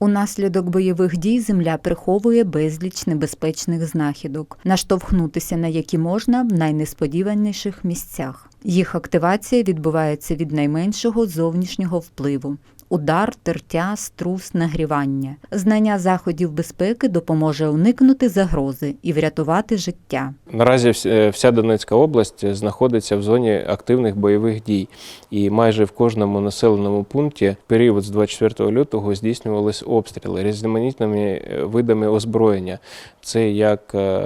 Унаслідок бойових дій земля приховує безліч небезпечних знахідок, наштовхнутися на які можна в найнесподіваніших місцях. Їх активація відбувається від найменшого зовнішнього впливу. Удар, тертя, струс, нагрівання. Знання заходів безпеки допоможе уникнути загрози і врятувати життя. Наразі е, вся Донецька область знаходиться в зоні активних бойових дій, і майже в кожному населеному пункті в період з 24 лютого здійснювались обстріли різноманітними е, видами озброєння. Це як е,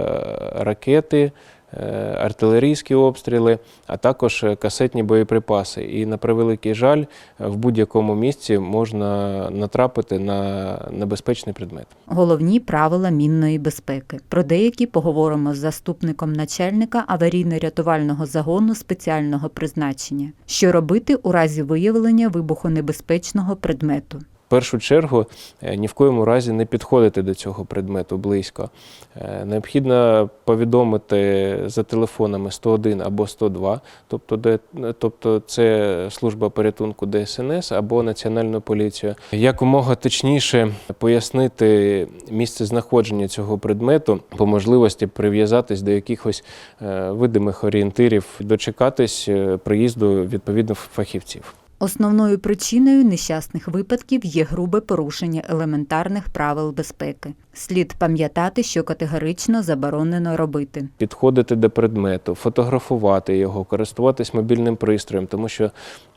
ракети. Е, Артилерійські обстріли, а також е, касетні боєприпаси. І на превеликий жаль, е, в будь-якому місці можна натрапити на небезпечний предмет. Головні правила мінної безпеки. Про деякі поговоримо з заступником начальника аварійно-рятувального загону спеціального призначення. Що робити у разі виявлення вибухонебезпечного предмету? Першу чергу е, ні в коєму разі не підходити до цього предмету близько. Е, Необхідно повідомити за телефонами 101 або 102, тобто, де, тобто це служба порятунку ДСНС або Національну поліцію. Якомога точніше пояснити місце знаходження цього предмету, по можливості прив'язатись до якихось е, видимих орієнтирів, дочекатись приїзду відповідних фахівців. Основною причиною нещасних випадків є грубе порушення елементарних правил безпеки. Слід пам'ятати, що категорично заборонено робити. підходити до предмету, фотографувати його, користуватись мобільним пристроєм, тому що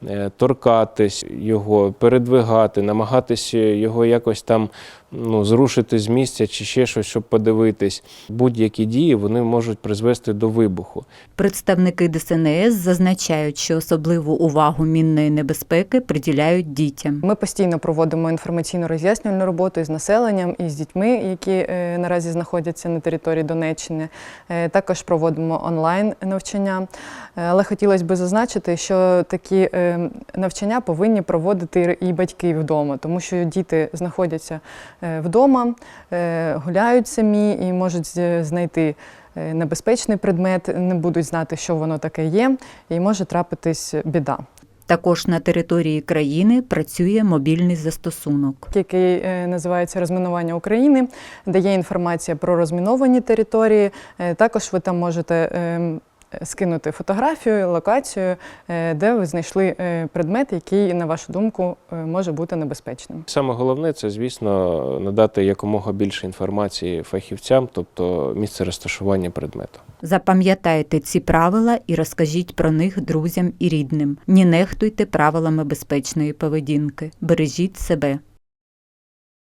е, торкатись його, передвигати, намагатись його якось там ну, зрушити з місця чи ще щось, щоб подивитись. Будь-які дії вони можуть призвести до вибуху. Представники ДСНС зазначають, що особливу увагу мінної небезпеки приділяють дітям. Ми постійно проводимо інформаційно-роз'яснювальну роботу із населенням і з дітьми, які е, наразі знаходяться на території Донеччини. Е, Також проводимо онлайн навчання. Е, Але хотілося б зазначити, що такі навчання повинні проводити і батьки вдома, тому що діти знаходяться вдома, е, гуляють самі і можуть знайти. е, Небезпечний предмет, не будуть знати, що воно таке є, і може трапитись біда. Також на території країни працює мобільний застосунок. який е, називається Розмінування України, де є інформація про розміновані території. Е, Також ви там можете е, скинути фотографію, локацію, е, де ви знайшли е, предмет, який, на вашу думку, е, може бути небезпечним. Саме головне це, звісно, надати якомога більше інформації фахівцям, тобто місце розташування предмету. Запам'ятайте ці правила і розкажіть про них друзям і рідним. Не нехтуйте правилами безпечної поведінки. Бережіть себе.